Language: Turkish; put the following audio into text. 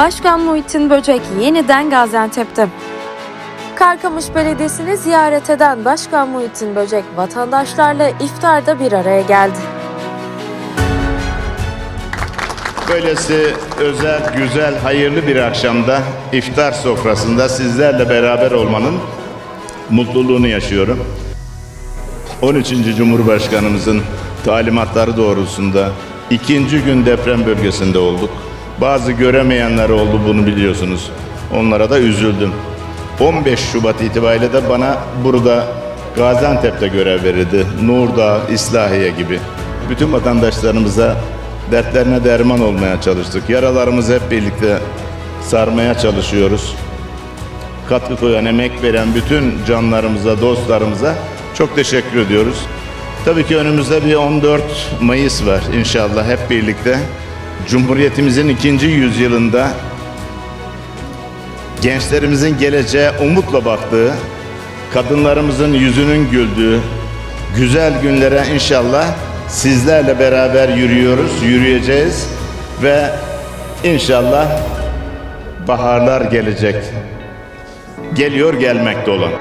Başkan Muhittin Böcek yeniden Gaziantep'te. Karkamış Belediyesi'ni ziyaret eden Başkan Muhittin Böcek vatandaşlarla iftarda bir araya geldi. Böylesi özel, güzel, hayırlı bir akşamda iftar sofrasında sizlerle beraber olmanın mutluluğunu yaşıyorum. 13. Cumhurbaşkanımızın talimatları doğrultusunda ikinci gün deprem bölgesinde olduk. Bazı göremeyenler oldu bunu biliyorsunuz. Onlara da üzüldüm. 15 Şubat itibariyle de bana burada Gaziantep'te görev verildi. Nurdağ, İslahiye gibi. Bütün vatandaşlarımıza dertlerine derman olmaya çalıştık. Yaralarımızı hep birlikte sarmaya çalışıyoruz katkı koyan, emek veren bütün canlarımıza, dostlarımıza çok teşekkür ediyoruz. Tabii ki önümüzde bir 14 Mayıs var inşallah hep birlikte. Cumhuriyetimizin ikinci yüzyılında gençlerimizin geleceğe umutla baktığı, kadınlarımızın yüzünün güldüğü güzel günlere inşallah sizlerle beraber yürüyoruz, yürüyeceğiz ve inşallah baharlar gelecek geliyor gelmekte olan.